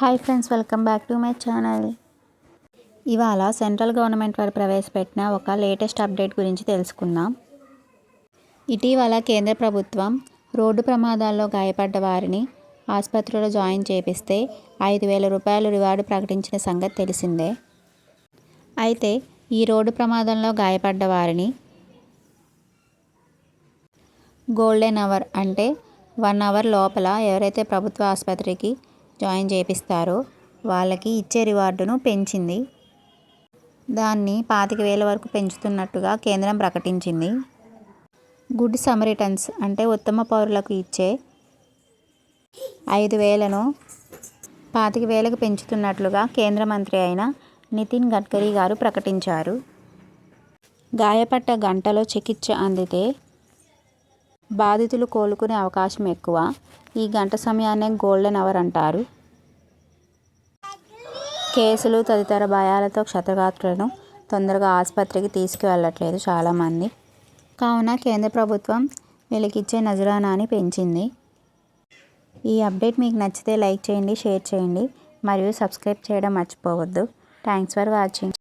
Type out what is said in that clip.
Hi friends welcome back to my channel. ఇవాళ central government వారు ప్రవేశపెట్టిన ఒక లేటెస్ట్ అప్డేట్ గురించి తెలుసుకుందాం. ఇటీవల కేంద్ర ప్రభుత్వం రోడ్డు ప్రమాదాల్లో గాయపడ్డ వారిని ఆసుపత్రిలో జాయిన్ చేపిస్తే ఐదు వేల రూపాయలు రివార్డు ప్రకటించిన సంగతి తెలిసిందే. అయితే ఈ రోడ్డు ప్రమాదంలో గాయపడ్డ వారిని గోల్డెన్ అవర్ అంటే వన్ అవర్ లోపల ఎవరైతే ప్రభుత్వ ఆసుపత్రికి జాయిన్ చేపిస్తారో. వాళ్ళకి ఇచ్చే రివార్డును పెంచింది. దాన్ని పాతిక వేల వరకు పెంచుతున్నట్టుగా కేంద్రం ప్రకటించింది. గుడ్ సమరిటన్స్ అంటే ఉత్తమ పౌరులకు ఇచ్చే ఐదు వేలను పాతిక వేలకు పెంచుతున్నట్లుగా కేంద్ర మంత్రి అయిన నితిన్ గడ్కరీ గారు ప్రకటించారు. గాయపడ్డ గంటలో చికిత్స అందితే బాధితులు కోలుకునే అవకాశం ఎక్కువ. ఈ గంట సమయాన్నే గోల్డెన్ అవర్ అంటారు. కేసులు తదితర భయాలతో క్షతగాత్రులను తొందరగా ఆసుపత్రికి తీసుకువెళ్ళట్లేదు చాలామంది. కావున కేంద్ర ప్రభుత్వం వీళ్ళకిచ్చే నజరానాని పెంచింది. ఈ అప్డేట్ మీకు నచ్చితే లైక్ చేయండి షేర్ చేయండి మరియు సబ్స్క్రైబ్ చేయడం మర్చిపోవద్దు. Thanks for watching.